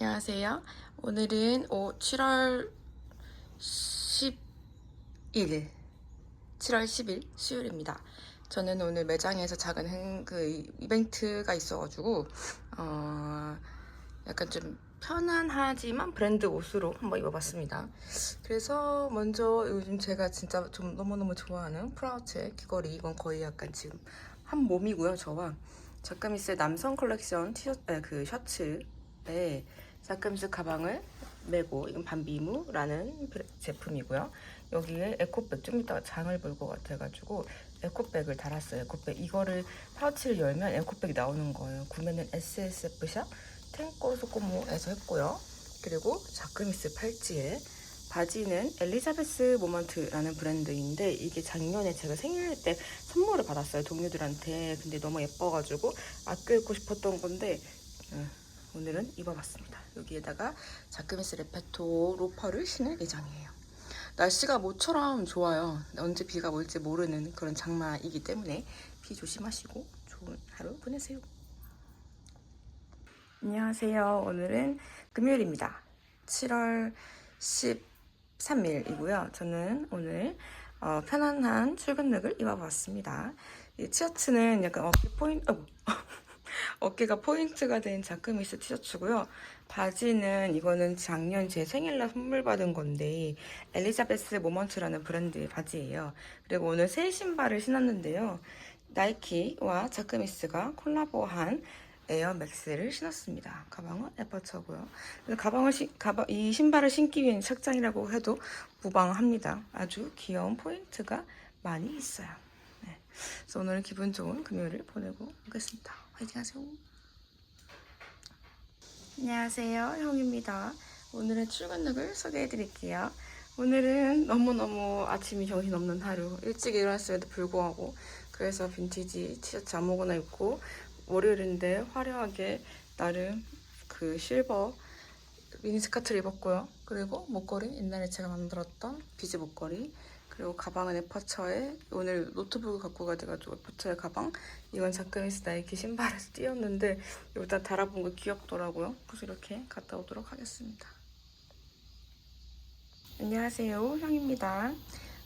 안녕하세요. 오늘은 오, 7월 10일, 7월 10일 수요일입니다. 저는 오늘 매장에서 작은 행, 그 이벤트가 있어가지고 어, 약간 좀 편안하지만 브랜드 옷으로 한번 입어봤습니다. 그래서 먼저 요즘 제가 진짜 좀 너무너무 좋아하는 프라우츠의 귀걸이 이건 거의 약간 지금 한 몸이고요. 저와 자카미스의 남성 컬렉션 티셔츠, 아, 그 셔츠에 자카미스 가방을 메고 이건 반비무라는 제품이고요. 여기에 에코백 좀 이따가 장을 볼 것 같아가지고 에코백을 달았어요. 에코백 이거를 파우치를 열면 에코백이 나오는 거예요. 구매는 SSF샵 탱꼬소코모에서 했고요. 그리고 자크미스 팔찌에 바지는 엘리자베스 모먼트라는 브랜드인데 이게 작년에 제가 생일 때 선물을 받았어요 동료들한테 근데 너무 예뻐가지고 아껴 입고 싶었던 건데 음, 오늘은 입어봤습니다. 여기에다가 자크미스 레페토 로퍼를 신을 예정이에요. 날씨가 모처럼 좋아요. 언제 비가 올지 모르는 그런 장마이기 때문에 비 조심하시고 좋은 하루 보내세요. 안녕하세요. 오늘은 금요일입니다. 7월 13일이고요. 저는 오늘 어, 편안한 출근룩을 입어봤습니다. 이 티셔츠는 약간 어깨 포인트, 어, 어깨가 포인트가 된 자크미스 티셔츠고요. 바지는 이거는 작년 제 생일날 선물 받은 건데 엘리자베스 모먼트라는 브랜드의 바지예요. 그리고 오늘 새 신발을 신었는데요. 나이키와 자크미스가 콜라보한 에어맥스를 신었습니다. 가방은 에퍼처고요. 가방을 신, 가방, 이 신발을 신기 위한 착장이라고 해도 무방합니다. 아주 귀여운 포인트가 많이 있어요. 네. 그래서 오늘 기분 좋은 금요일을 보내고 오겠습니다. 화이팅 하세요. 안녕하세요. 형입니다. 오늘의 출근룩을 소개해 드릴게요. 오늘은 너무너무 아침이 정신없는 하루. 일찍 일어났음에도 불구하고 그래서 빈티지 티셔츠 아무거나 입고 월요일인데 화려하게 나름 그 실버 미니스커트를 입었고요. 그리고 목걸이 옛날에 제가 만들었던 비즈 목걸이 그리고 가방은 에퍼처에 오늘 노트북을 갖고 가져가지고 에퍼처의 가방 이건 자크미스 나이키 신발에서 띄었는데 일단 달아본 거 귀엽더라고요. 그래서 이렇게 갔다 오도록 하겠습니다. 안녕하세요 형입니다.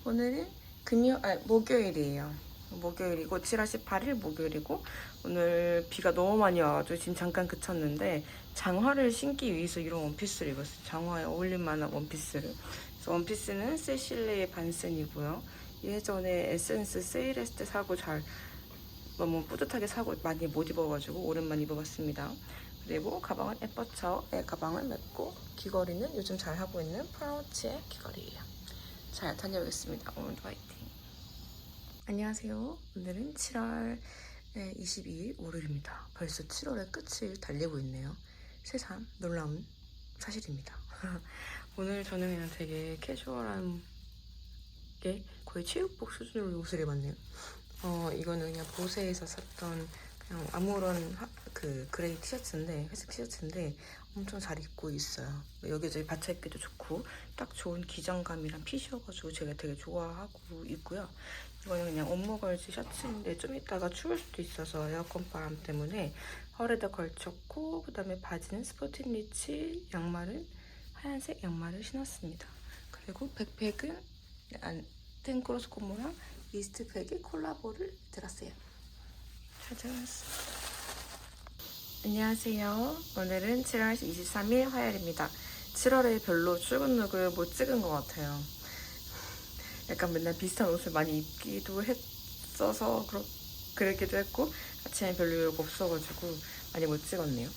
오늘은 금요 아 목요일이에요. 목요일이고 7월 18일 목요일이고 오늘 비가 너무 많이 와가지고 지금 잠깐 그쳤는데 장화를 신기 위해서 이런 원피스를 입었어요. 장화에 어울릴 만한 원피스를. 원피스는 세실레의 반센이고요. 예전에 에센스 세일했을 때 사고 잘 너무 뿌듯하게 사고 많이 못 입어가지고 오랜만에 입어봤습니다. 그리고 가방은 에퍼처의 가방을 맸고 귀걸이는 요즘 잘 하고 있는 프라우치의 귀걸이에요. 잘 다녀오겠습니다. 오늘도 화이팅. 안녕하세요. 오늘은 7월 22일 월요일입니다. 벌써 7월의 끝을 달리고 있네요. 세상 놀라운 사실입니다. 오늘 저는 그냥 되게 캐주얼한 게 거의 체육복 수준으로 옷을 입었네요. 어 이거는 그냥 보세에서 샀던 그냥 아무런 하- 그 그레이 티셔츠인데 회색 티셔츠인데 엄청 잘 입고 있어요. 여기저기 받쳐 입기도 좋고 딱 좋은 기장감이랑 핏이어가지고 제가 되게 좋아하고 있고요. 이거는 그냥 업무걸즈 셔츠인데 좀 이따가 추울 수도 있어서 에어컨 바람 때문에 허리에다 걸쳤고 그 다음에 바지는 스포팅 리치 양말은 하얀색 양말을 신었습니다. 그리고 백팩은 안- 탱크로스 코모랑 이스트팩의 콜라보를 들었어요. 찾아왔습니다. 안녕하세요. 오늘은 7월 23일 화요일입니다. 7월에 별로 출근 룩을 못 찍은 것 같아요. 약간 맨날 비슷한 옷을 많이 입기도 했어서 그렇, 그랬기도 했고 아침에 별로 여유가 없어가지고 많이 못 찍었네요.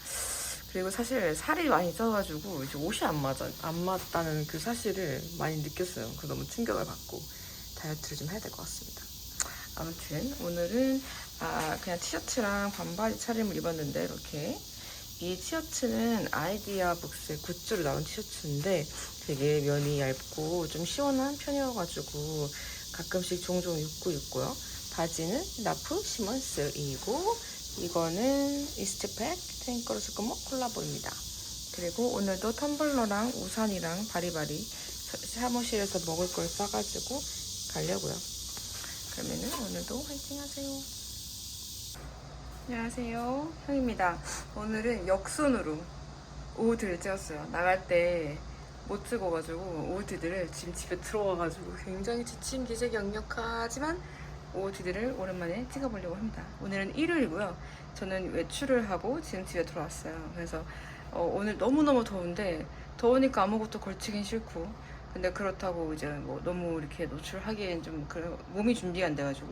그리고 사실 살이 많이 쪄가지고 이제 옷이 안 맞아 안 맞다는 그 사실을 많이 느꼈어요. 그 너무 충격을 받고 다이어트를 좀 해야 될 것 같습니다. 아무튼 오늘은 아 그냥 티셔츠랑 반바지 차림을 입었는데 이렇게 이 티셔츠는 아이디어 북스 굿즈로 나온 티셔츠인데 되게 면이 얇고 좀 시원한 편이어가지고 가끔씩 종종 입고 있고요. 바지는 나프 시먼스이고 이거는 이스트팩 탱커로스코모 콜라보입니다. 그리고 오늘도 텀블러랑 우산이랑 바리바리 사- 사무실에서 먹을 걸 싸가지고 가려고요. 그러면은 오늘도 화이팅 하세요. 안녕하세요. 형입니다. 오늘은 역순으로 오후드를 찍었어요. 나갈 때 못 찍어가지고 오후드를 지금 집에 들어와가지고 굉장히 지친 기색이 역력하지만 오후드를 오랜만에 찍어보려고 합니다. 오늘은 일요일이고요. 저는 외출을 하고 지금 집에 들어왔어요. 그래서 어, 오늘 너무너무 더운데 더우니까 아무것도 걸치긴 싫고 근데 그렇다고 이제 뭐 너무 이렇게 노출하기엔 좀그 몸이 준비가 안 돼가지고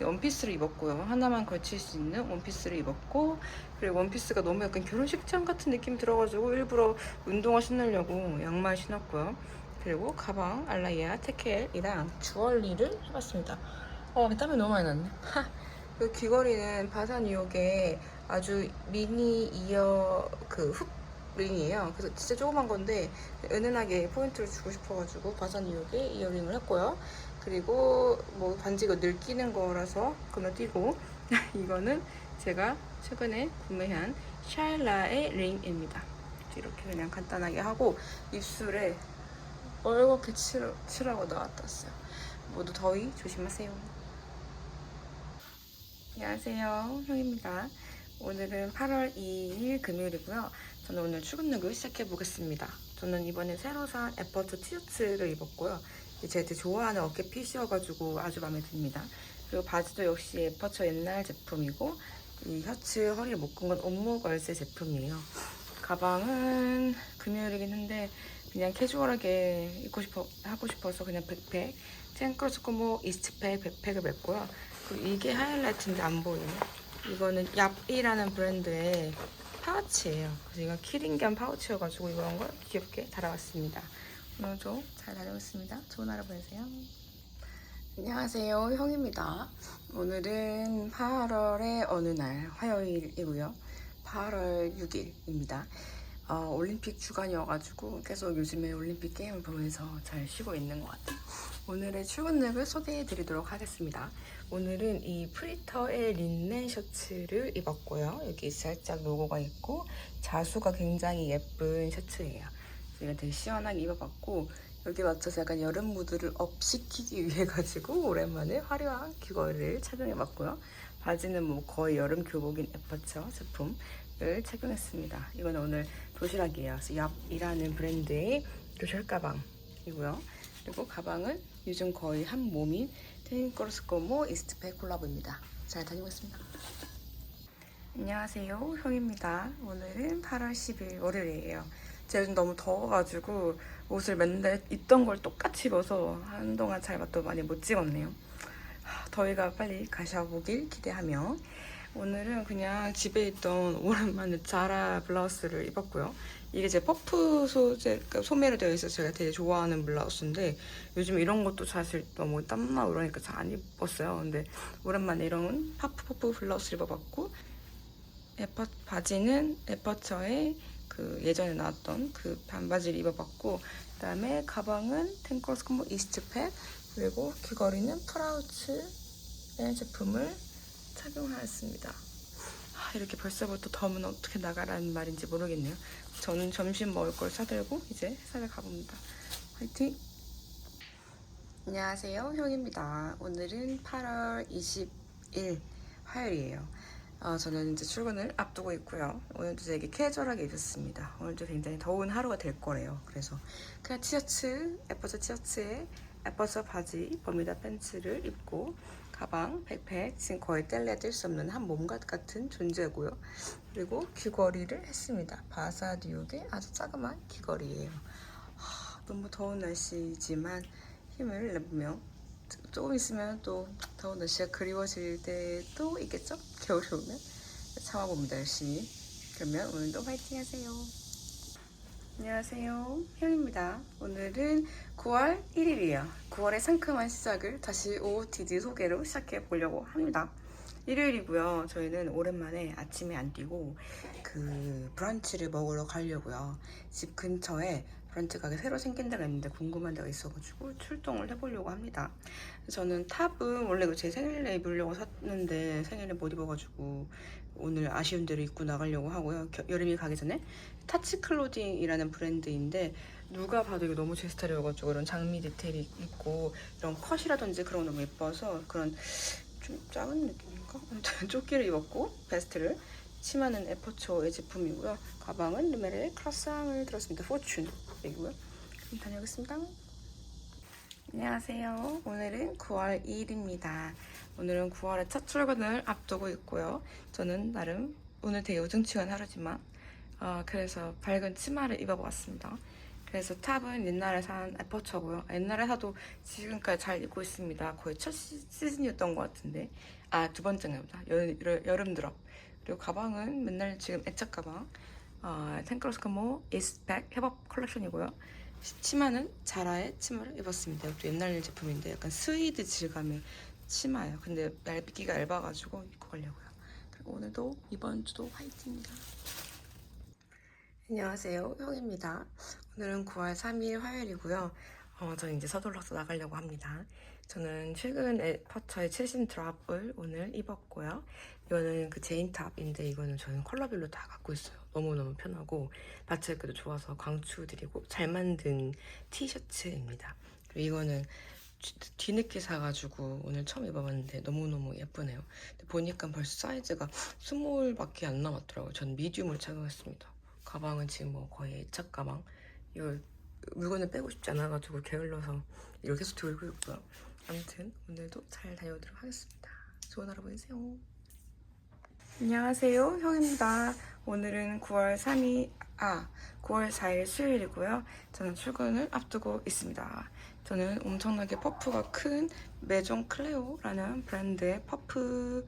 원피스를 입었고요. 하나만 걸칠 수 있는 원피스를 입었고 그리고 원피스가 너무 약간 결혼식장 같은 느낌 들어가지고 일부러 운동화 신으려고 양말 신었고요. 그리고 가방 알라이아 테켈이랑 주얼리를 해봤습니다. 어 땀이 너무 많이 났네. 그 귀걸이는 바산 유혹의 아주 미니 이어 그 훅 링이에요. 그래서 진짜 조그만 건데 은은하게 포인트를 주고 싶어가지고 바산 이후에 이어링을 했고요. 그리고 뭐 반지가 늘 끼는 거라서 건너뛰고 이거는 제가 최근에 구매한 샤일라의 링입니다. 이렇게 그냥 간단하게 하고 입술에 칠, 칠하고 나왔다 왔어요. 모두 더위 조심하세요. 안녕하세요. 형입니다. 오늘은 8월 2일 금요일이고요. 저는 오늘 출근룩을 시작해 보겠습니다. 저는 이번에 새로 산 에퍼트 티셔츠를 입었고요. 제가 되게 좋아하는 어깨 핏이어가지고 아주 마음에 듭니다. 그리고 바지도 역시 에퍼처 옛날 제품이고 이 셔츠 허리에 묶은 건 옴무걸스 제품이에요. 가방은 금요일이긴 한데 그냥 캐주얼하게 입고 싶어 하고 싶어서 그냥 백팩 cen크로스코모 이스트팩 백팩을 맸고요. 그리고 이게 하이라이트인데 안 보이네. 이거는 얍이라는 브랜드의 파우치예요. 그래서 이건 키링 겸 파우치여가지고 이런 걸 귀엽게 달아왔습니다. 오늘도 잘 다녀오겠습니다. 좋은 하루 보내세요. 안녕하세요. 형입니다. 오늘은 8월의 어느 날 화요일이고요. 8월 6일입니다. 어, 올림픽 주간이어가지고 계속 요즘에 올림픽 게임을 보면서 잘 쉬고 있는 것 같아요. 오늘의 출근룩을 소개해 드리도록 하겠습니다. 오늘은 이 프리터의 린넨 셔츠를 입었고요. 여기 살짝 로고가 있고 자수가 굉장히 예쁜 셔츠예요. 제가 되게 시원하게 입어봤고 여기 맞춰서 약간 여름 무드를 업 시키기 위해 가지고 오랜만에 화려한 귀걸이를 착용해봤고요. 바지는 뭐 거의 여름 교복인 에퍼처 제품을 착용했습니다. 이건 오늘 도시락이에요. 그래서 얍이라는 브랜드의 도시락 가방이고요. 그리고 가방은 요즘 거의 한 몸인 테니커스코모 이스트팩 콜라보입니다. 잘 다니고 있습니다. 안녕하세요. 형입니다. 오늘은 8월 10일 월요일이에요. 제가 요즘 너무 더워가지고 옷을 맨날 입던 걸 똑같이 입어서 한동안 잘 맛도 많이 못 찍었네요. 하, 더위가 빨리 가셔보길 기대하며 오늘은 그냥 집에 있던 오랜만에 자라 블라우스를 입었고요. 이게 제 퍼프 소재, 그러니까 소매로 되어 있어서 제가 되게 좋아하는 블라우스인데 요즘 이런 것도 사실 너무 땀나고 그러니까 잘 안 입었어요. 근데 오랜만에 이런 퍼프 퍼프 블라우스를 입어봤고 에퍼 바지는 에퍼처의 그 예전에 나왔던 그 반바지를 입어봤고 그다음에 가방은 탱커스컴보 이스트팩 그리고 귀걸이는 프라우츠의 제품을 착용하였습니다. 아, 이렇게 벌써부터 더우면 어떻게 나가라는 말인지 모르겠네요. 저는 점심 먹을 걸 사들고 이제 회사를 가봅니다. 화이팅! 안녕하세요, 형입니다. 오늘은 8월 20일 화요일이에요. 어, 저는 이제 출근을 앞두고 있고요. 오늘도 되게 캐주얼하게 입었습니다. 오늘도 굉장히 더운 하루가 될 거래요. 그래서 그냥 티셔츠, 에퍼저 티셔츠에 에퍼저 바지, 버뮤다 팬츠를 입고 가방, 백팩, 지금 거의 뗄수 없는 한 몸같 같은 존재고요. 그리고 귀걸이를 했습니다. 바사디옥의 아주 자그마한 귀걸이에요. 하, 너무 더운 날씨지만 힘을 내보며 조금 있으면 또 더운 날씨가 그리워질 때도 있겠죠? 겨울이 오면 참아봅니다 열심히 그러면 오늘도 파이팅 하세요 안녕하세요. 형입니다. 오늘은 9월 1일이에요. 9월의 상큼한 시작을 다시 OOTD 소개로 시작해 보려고 합니다. 일요일이고요. 저희는 오랜만에 아침에 안 뛰고 그 브런치를 먹으러 가려고요. 집 근처에 브런치 가게 새로 생긴 데가 있는데 궁금한 데가 있어가지고 출동을 해보려고 합니다. 저는 탑은 원래 제 생일에 입으려고 샀는데 생일에 못 입어가지고 오늘 아쉬운 대로 입고 나가려고 하고요. 겨- 여름이 가기 전에 타치 클로딩이라는 브랜드인데 누가 봐도 이거 너무 제 스타일이어가지고 이런 장미 디테일이 있고 이런 컷이라든지 그런 거 너무 예뻐서 그런 좀 작은 느낌인가? 아무튼 조끼를 입었고 베스트를 치마는 에포초의 제품이고요. 가방은 르메르의 크로상을 들었습니다. 포춘이고요. 그럼 다녀오겠습니다. 안녕하세요. 오늘은 9월 2일입니다. 오늘은 9월의 첫 출근을 앞두고 있고요. 저는 나름 오늘 되게 우중충한 하루지만 어, 그래서 밝은 치마를 입어보았습니다. 그래서 탑은 옛날에 산 에퍼처고요. 옛날에 사도 지금까지 잘 입고 있습니다. 거의 첫 시, 시즌이었던 것 같은데 아 두 번째인가 보다. 여, 여, 여름 드롭. 그리고 가방은 맨날 지금 애착 가방 어, 텐크로스카모 이스백 협업 컬렉션이고요. 치마는 자라의 치마를 입었습니다. 이것도 옛날 제품인데 약간 스위드 질감의 치마예요. 근데 얇기가 얇아가지고 입고 가려고요. 그리고 오늘도 이번 주도 화이팅입니다. 안녕하세요. 형입니다. 오늘은 9월 3일 화요일이고요. 어, 저는 이제 서둘러서 나가려고 합니다. 저는 최근 에퍼처의 최신 드랍을 오늘 입었고요. 이거는 그 제인탑인데 이거는 저는 컬러별로 다 갖고 있어요. 너무너무 편하고 받쳐입기도 좋아서 강추드리고 잘 만든 티셔츠입니다. 그리고 이거는 뒤- 뒤늦게 사가지고 오늘 처음 입어봤는데 너무너무 예쁘네요. 보니까 벌써 사이즈가 스몰밖에 안 남았더라고요. 전 미디움을 착용했습니다. 가방은 지금 뭐 거의 애착 가방. 이거 물건을 빼고 싶지 않아가지고 게을러서 이걸 계속 들고 있고요. 아무튼 오늘도 잘 다녀오도록 하겠습니다. 좋은 하루 보내세요. 안녕하세요. 형입니다. 오늘은 9월 3일, 아, 9월 4일 수요일이고요. 저는 출근을 앞두고 있습니다. 저는 엄청나게 퍼프가 큰 메종 클레오라는 브랜드의 퍼프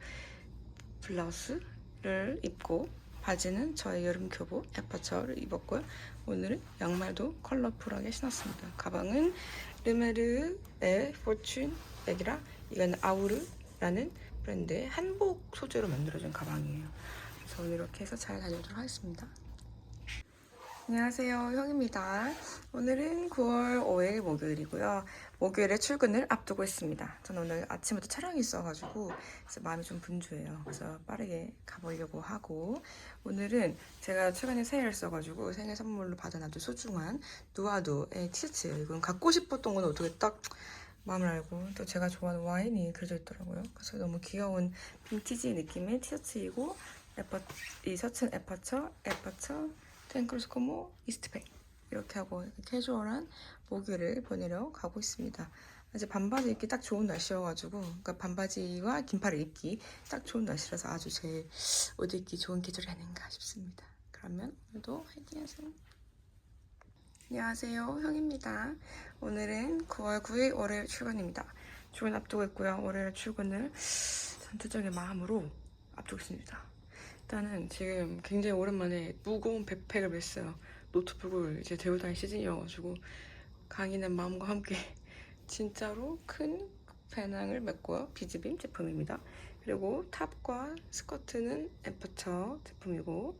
블라우스를 입고 바지는 저의 여름 교복 에퍼처를 입었고요. 오늘은 양말도 컬러풀하게 신었습니다. 가방은 르메르의 포춘 백이라 이거는 아우르라는 브랜드의 한복 소재로 만들어진 가방이에요. 그래서 오늘 이렇게 해서 잘 다녀오도록 하겠습니다. 안녕하세요. 형입니다. 오늘은 9월 5일 목요일이고요. 목요일에 출근을 앞두고 있습니다. 저는 오늘 아침부터 촬영이 있어가지고 마음이 좀 분주해요. 그래서 빠르게 가보려고 하고 오늘은 제가 최근에 새해를 써가지고 생일 선물로 받은 아주 소중한 누아도의 티셔츠예요. 이건 갖고 싶었던 건 어떻게 딱 마음을 알고 또 제가 좋아하는 와인이 그려져 있더라고요. 그래서 너무 귀여운 빈티지 느낌의 티셔츠이고 에퍼, 이 셔츠는 에퍼처, 에퍼처, 텐크로스 코모, 이스트백 이렇게 하고 캐주얼한 목요일을 보내러 가고 있습니다. 이제 반바지 입기 딱 좋은 날씨여가지고 그러니까 반바지와 긴팔을 입기 딱 좋은 날씨라서 아주 제옷 입기 좋은 계절이 아닌가 싶습니다. 그러면 오늘도 화이팅 하세요. 안녕하세요. 형입니다. 오늘은 9월 9일 월요일 출근입니다. 출근 앞두고 있고요. 월요일 출근을 전투적인 마음으로 앞두고 있습니다. 일단은 지금 굉장히 오랜만에 무거운 백팩을 맸어요. 노트북을 이제 들고 다닐 시즌이어가지고 강인한 마음과 함께 진짜로 큰 배낭을 맸고요. 비즈빔 제품입니다. 그리고 탑과 스커트는 에프처 제품이고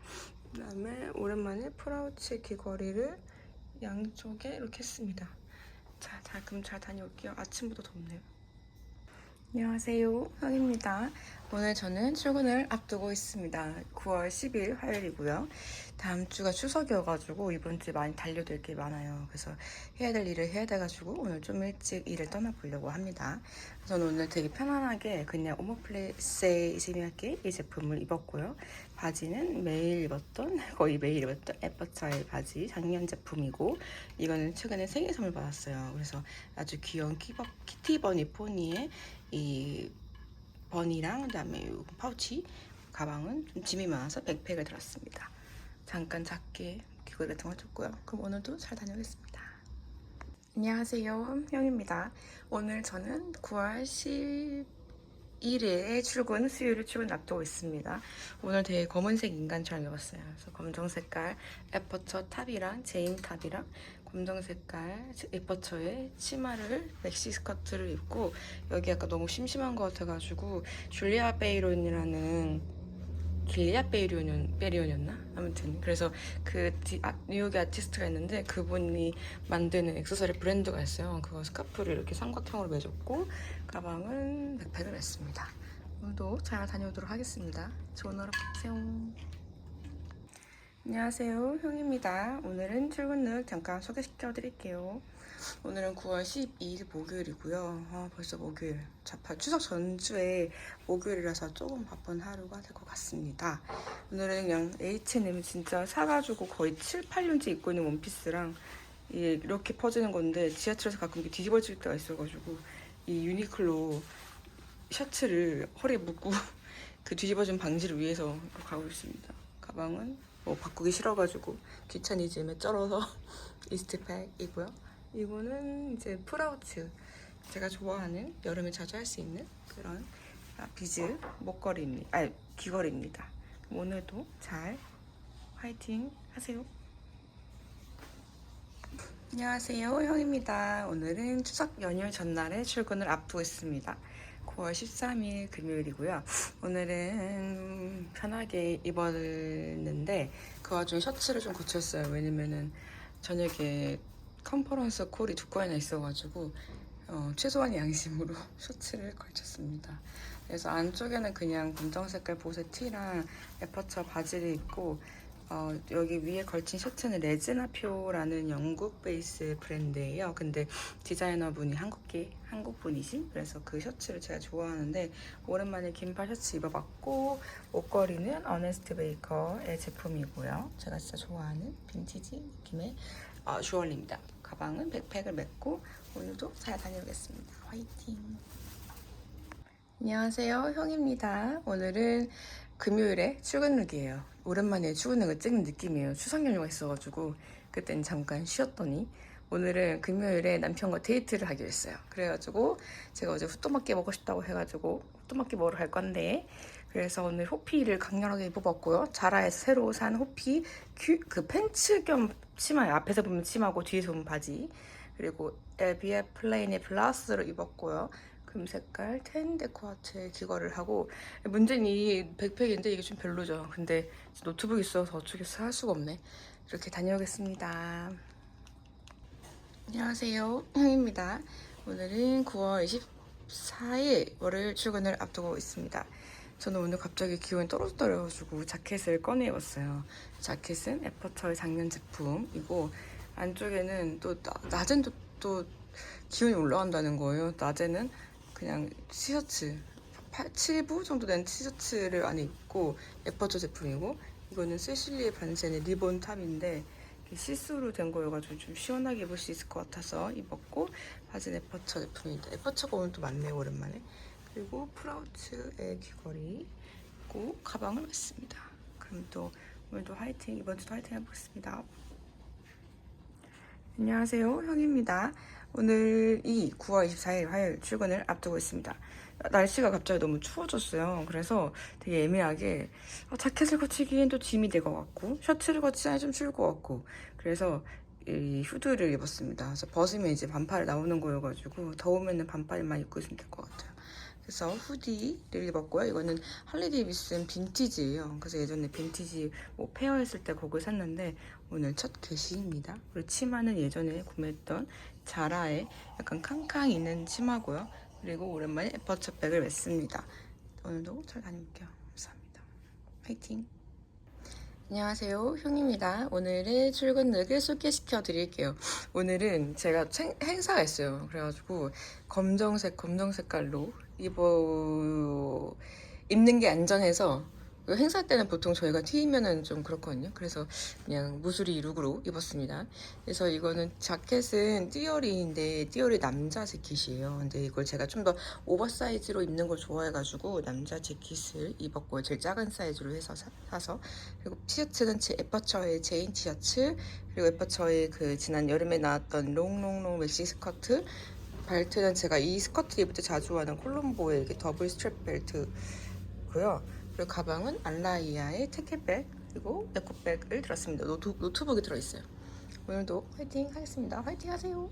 그다음에 오랜만에 프라우치 귀걸이를 양쪽에 이렇게 했습니다. 자, 자 그럼 잘 다녀올게요. 아침부터 덥네요. 안녕하세요. 형입니다. 오늘 저는 출근을 앞두고 있습니다. 9월 10일 화요일이고요. 다음 주가 추석이어가지고 이번 주에 많이 달려들 게 많아요. 그래서 해야 될 일을 해야 돼가지고 오늘 좀 일찍 일을 떠나보려고 합니다. 저는 오늘 되게 편안하게 그냥 오모플레세이 세미하게 이 제품을 입었고요. 바지는 매일 입었던 거의 매일 입었던 에퍼차의 바지 작년 제품이고 이거는 최근에 생일 선물 받았어요. 그래서 아주 귀여운 키버, 키티버니 포니의 이 버니랑 그다음에 이 파우치 가방은 좀 짐이 많아서 백팩을 들었습니다. 잠깐 작게 귀걸이 같은 걸 줬고요. 그럼 오늘도 잘 다녀오겠습니다. 안녕하세요. 형입니다. 오늘 저는 9월 11일에 출근, 수요일에 출근 앞두고 있습니다. 오늘 되게 검은색 인간처럼 입었어요. 그래서 검정 색깔 에퍼처 탑이랑 제인 탑이랑 검정 색깔 에퍼처의 치마를 맥시 스커트를 입고 여기 약간 너무 심심한 것 같아가지고 줄리아 베이론이라는 길리아 베이리온, 베리온이었나? 아무튼 그래서 그 디- 아, 뉴욕의 아티스트가 있는데 그분이 만드는 액세서리 브랜드가 있어요. 그거 스카프를 이렇게 삼각형으로 매줬고 가방은 백팩을 했습니다. 오늘도 잘 다녀오도록 하겠습니다. 좋은 하루 보내세요. 안녕하세요. 형입니다. 오늘은 출근 룩 잠깐 소개시켜 드릴게요. 오늘은 9월 12일 목요일이고요. 아, 벌써 목요일. 자파 추석 전주에 목요일이라서 조금 바쁜 하루가 될 것 같습니다. 오늘은 그냥 H&M 진짜 사가지고 거의 7, 8년째 입고 있는 원피스랑 이렇게 퍼지는 건데 지하철에서 가끔 뒤집어질 때가 있어가지고 이 유니클로 셔츠를 허리에 묶고 그 뒤집어진 방지를 위해서 가고 있습니다. 가방은 뭐 바꾸기 싫어가지고 귀차니즘에 쩔어서 이스트팩이고요. 이거는 이제 프라우츠 제가 좋아하는 여름에 자주 할 수 있는 그런 아, 비즈 목걸이입니다. 아 귀걸이입니다. 오늘도 잘 화이팅 하세요. 안녕하세요, 형입니다. 오늘은 추석 연휴 전날에 출근을 앞두고 있습니다. 9월 13일 금요일이고요. 오늘은 편하게 입었는데 그 와중에 셔츠를 좀 고쳤어요. 왜냐면은 저녁에 컨퍼런스 콜이 두 건이나 있어가지고 어, 최소한의 양심으로 셔츠를 걸쳤습니다. 그래서 안쪽에는 그냥 검정 색깔 보세 티랑 에퍼처 바지를 입고 어, 여기 위에 걸친 셔츠는 레즈나표라는 영국 베이스 브랜드예요. 근데 디자이너분이 한국계 한국분이시 그래서 그 셔츠를 제가 좋아하는데 오랜만에 긴팔 셔츠 입어봤고 옷걸이는 어네스트 베이커의 제품이고요. 제가 진짜 좋아하는 빈티지 느낌의 어, 주얼리입니다. 가방은 백팩을 메고 오늘도 잘 다녀오겠습니다. 화이팅! 안녕하세요, 형입니다. 오늘은 금요일에 출근 룩이에요. 오랜만에 출근룩을 찍는 느낌이에요. 추석 연휴가 있어가지고 그땐 잠깐 쉬었더니 오늘은 금요일에 남편과 데이트를 하기로 했어요. 그래가지고 제가 어제 후토마끼 먹고 싶다고 해가지고 후토마끼 먹으러 갈 건데 그래서 오늘 호피를 강렬하게 입어봤고요. 자라에서 새로 산 호피 큐, 그 팬츠 겸 치마요. 앞에서 보면 치마고 뒤에서 보면 바지 그리고 엘비에 플레인의 블라우스를 입었고요. 금 색깔 텐 데 코아트의 귀걸이를 하고 문제는 이 백팩인데 이게 좀 별로죠. 근데 노트북 있어서 어쩌겠어 할 수가 없네. 이렇게 다녀오겠습니다. 안녕하세요. 형입니다. 오늘은 9월 24일 월요일 출근을 앞두고 있습니다. 저는 오늘 갑자기 기온이 떨어져가지고 자켓을 꺼내 입었어요. 자켓은 에퍼처의 작년 제품이고 안쪽에는 또 나- 낮엔 또, 또 기온이 올라간다는 거예요. 낮에는 그냥 티셔츠 8, 7부 정도 된 티셔츠를 안에 입고 에퍼처 제품이고 이거는 세실리의 반센의 리본 탑인데 시스루 된 거여가지고 좀 시원하게 입을 수 있을 것 같아서 입었고 바지는 에퍼처 제품입니다. 에퍼처가 오늘 또 많네요 오랜만에 그리고 프라우츠의 귀걸이 있고 가방을 맸습니다. 그럼 또 오늘도 화이팅 이번 주도 화이팅 해보겠습니다. 안녕하세요 형입니다. 오늘이 9월 24일 화요일 출근을 앞두고 있습니다. 날씨가 갑자기 너무 추워졌어요. 그래서 되게 애매하게 어, 자켓을 거치기엔 또 짐이 될 것 같고 셔츠를 거치자니 좀 추울 것 같고 그래서 이 후드를 입었습니다. 그래서 벗으면 이제 반팔 나오는 거여가지고 더우면은 반팔만 입고 있으면 될 것 같아요. 그래서 후디를 입었고요. 이거는 할리 데이비슨 빈티지예요. 그래서 예전에 빈티지 뭐 페어했을 때 그걸 샀는데 오늘 첫 게시입니다. 그리고 치마는 예전에 구매했던 자라의 약간 캉캉 있는 치마고요. 그리고 오랜만에 에퍼처 백을 맸습니다. 오늘도 잘 다녀올게요. 감사합니다. 화이팅! 안녕하세요. 형입니다. 오늘의 출근룩을 소개시켜 드릴게요. 오늘은 제가 생- 행사가 있어요. 그래가지고 검정색, 검정 색깔로 입어, 입는 게 안전해서 그 행사 때는 보통 저희가 튀면은 좀 그렇거든요. 그래서 그냥 무수리 룩으로 입었습니다. 그래서 이거는 자켓은 띠어리인데 띠어리 남자 재킷이에요. 근데 이걸 제가 좀 더 오버사이즈로 입는 걸 좋아해가지고 남자 재킷을 입었고요. 제일 작은 사이즈로 해서 사, 서 그리고 티셔츠는 제 에퍼처의 제인 티셔츠 그리고 에퍼처의 그 지난 여름에 나왔던 롱롱롱 맥시 스커트 벨트는 제가 이 스커트 입을 때 자주 하는 콜롬보의 이렇게 더블 스트랩 벨트고요. 그리고 가방은 알라이아의 테켓백 그리고 에코백을 들었습니다. 노트, 노트북이 들어있어요. 오늘도 화이팅 하겠습니다. 화이팅 하세요.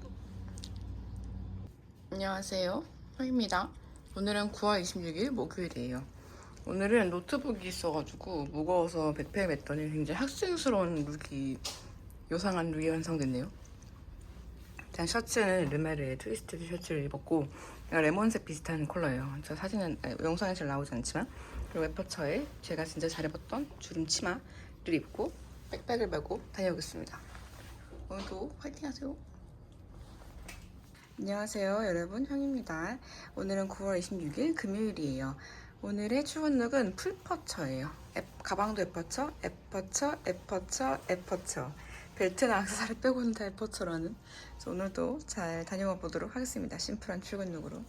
안녕하세요. 화입니다. 오늘은 9월 26일 목요일이에요. 오늘은 노트북이 있어가지고 무거워서 백팩 맸더니 굉장히 학생스러운 룩이 요상한 룩이 완성됐네요. 일단 셔츠는 르메르의 트위스트 셔츠를 입었고 레몬색 비슷한 컬러예요. 저 사진은 영상에 잘 나오지 않지만 그리고 에퍼처에 제가 진짜 잘 입었던 주름 치마를 입고 백백을 메고 다녀오겠습니다. 오늘도 화이팅 하세요. 안녕하세요 여러분 형입니다. 오늘은 9월 26일 금요일이에요. 오늘의 출근룩은 풀퍼처예요. 앱, 가방도 에퍼처, 에퍼처, 에퍼처, 에퍼처. 벨트나 악세사리 빼고는 다. 그래서 오늘도 잘 다녀와 보도록 하겠습니다. 심플한 출근 룩으로.